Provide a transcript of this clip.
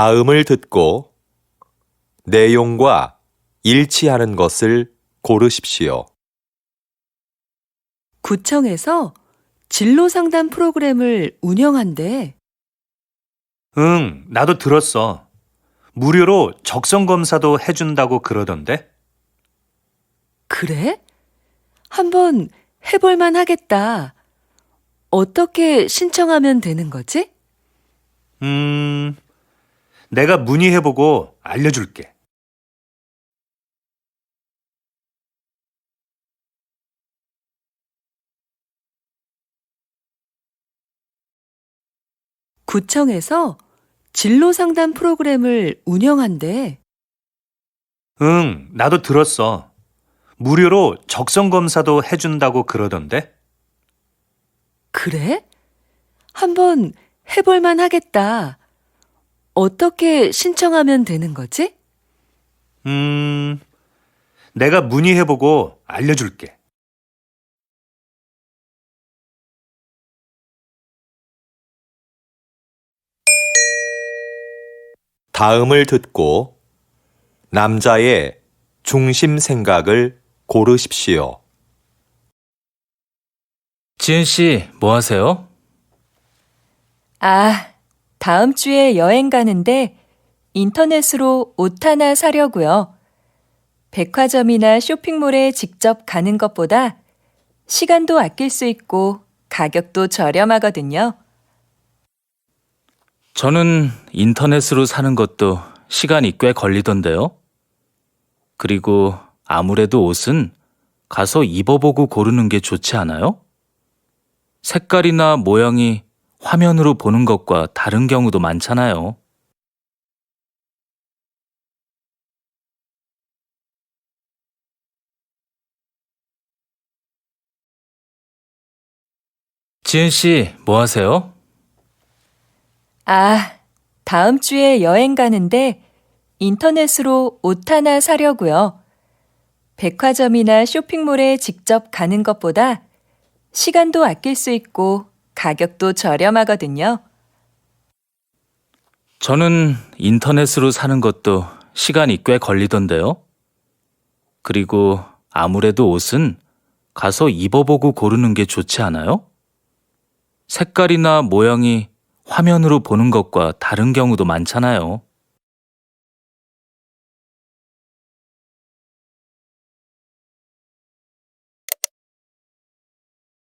다음을 듣고 내용과 일치하는 것을 고르십시오. 구청에서 진로 상담 프로그램을 운영한대. 응, 나도 들었어. 무료로 적성 검사도 해준다고 그러던데? 그래? 한번 해볼만 하겠다. 어떻게 신청하면 되는 거지? 음, 내가 문의해보고 알려줄게. 구청에서 진로 상담 프로그램을 운영한대. 응, 나도 들었어. 무료로 적성 검사도 해준다고 그러던데? 그래? 한번 해볼만 하겠다. 어떻게 신청하면 되는 거지? 음, 내가 문의해보고 알려줄게. 다음을 듣고 남자의 중심 생각을 고르십시오. 지은 씨, 뭐 하세요? 아, 다음 주에 여행 가는데 인터넷으로 옷 하나 사려고요. 백화점이나 쇼핑몰에 직접 가는 것보다 시간도 아낄 수 있고 가격도 저렴하거든요. 저는 인터넷으로 사는 것도 시간이 꽤 걸리던데요. 그리고 아무래도 옷은 가서 입어보고 고르는 게 좋지 않아요? 색깔이나 모양이 화면으로 보는 것과 다른 경우도 많잖아요. 지은 씨, 뭐 하세요? 아, 다음 주에 여행 가는데 인터넷으로 옷 하나 사려고요. 백화점이나 쇼핑몰에 직접 가는 것보다 시간도 아낄 수 있고 가격도 저렴하거든요. 저는 인터넷으로 사는 것도 시간이 꽤 걸리던데요. 그리고 아무래도 옷은 가서 입어보고 고르는 게 좋지 않아요? 색깔이나 모양이 화면으로 보는 것과 다른 경우도 많잖아요.